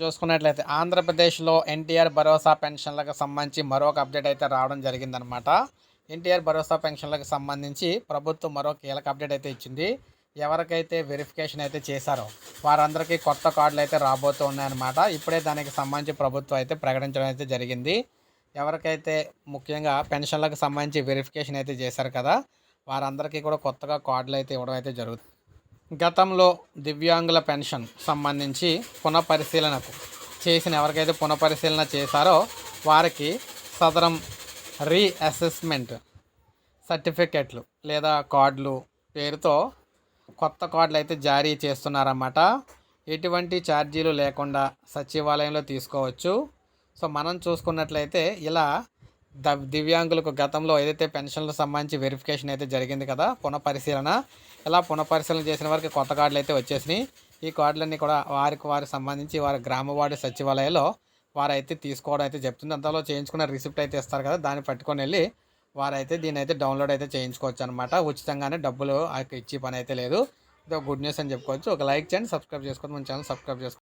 చూసుకున్నట్లయితే ఆంధ్రప్రదేశ్లో ఎన్టీఆర్ భరోసా పెన్షన్లకు సంబంధించి మరొక అప్డేట్ అయితే రావడం జరిగిందనమాట ఎన్టీఆర్ భరోసా పెన్షన్లకు సంబంధించి ప్రభుత్వం మరో కీలక అప్డేట్ అయితే ఇచ్చింది. ఎవరికైతే వెరిఫికేషన్ అయితే చేశారో వారందరికీ కొత్త కార్డులు అయితే రాబోతూ ఉన్నాయన్నమాట. ఇప్పుడే దానికి సంబంధించి ప్రభుత్వం అయితే ప్రకటించడం అయితే జరిగింది. ఎవరికైతే ముఖ్యంగా పెన్షన్లకు సంబంధించి వెరిఫికేషన్ అయితే చేశారు కదా వారందరికీ కూడా కొత్తగా కార్డులు అయితే ఇవ్వడం అయితే జరుగుతుంది. గతంలో దివ్యాంగుల పెన్షన్ సంబంధించి పునఃపరిశీలనకు చేసిన ఎవరికైతే పునఃపరిశీలన చేశారో వారికి సదరం రీఅసెస్మెంట్ సర్టిఫికెట్లు లేదా కార్డులు పేరుతో కొత్త కార్డులు అయితే జారీ చేస్తున్నారన్నమాట. ఎటువంటి ఛార్జీలు లేకుండా సచివాలయంలో తీసుకోవచ్చు. సో మనం చూసుకున్నట్లయితే ఇలా దివ్యాంగులకు గతంలో ఏదైతే పెన్షన్లకు సంబంధించి వెరిఫికేషన్ అయితే జరిగింది కదా పునఃపరిశీలన. ఇలా పునఃపరిశీలన చేసిన వారికి కొత్త కార్డులు అయితే వచ్చేసినాయి. ఈ కార్డులన్నీ కూడా వారికి వారికి సంబంధించి వారి గ్రామ వార్డు సచివాలయంలో వారైతే తీసుకోవడం అయితే చెప్తుంది. అంతలో చేయించుకున్న రిసిప్ట్ అయితే ఇస్తారు కదా దాన్ని పట్టుకొని వెళ్ళి వారైతే దీని అయితే డౌన్లోడ్ అయితే చేయించుకోవచ్చు అనమాట ఉచితంగానే డబ్బులు ఆ ఇచ్చే పని అయితే లేదు. ఇదో గుడ్ న్యూస్ అని చెప్పుకోవచ్చు. ఒక లైక్ చేయండి సబ్స్క్రైబ్ చేసుకోండి. మన ఛానల్ సబ్స్క్రైబ్ చేసుకోండి.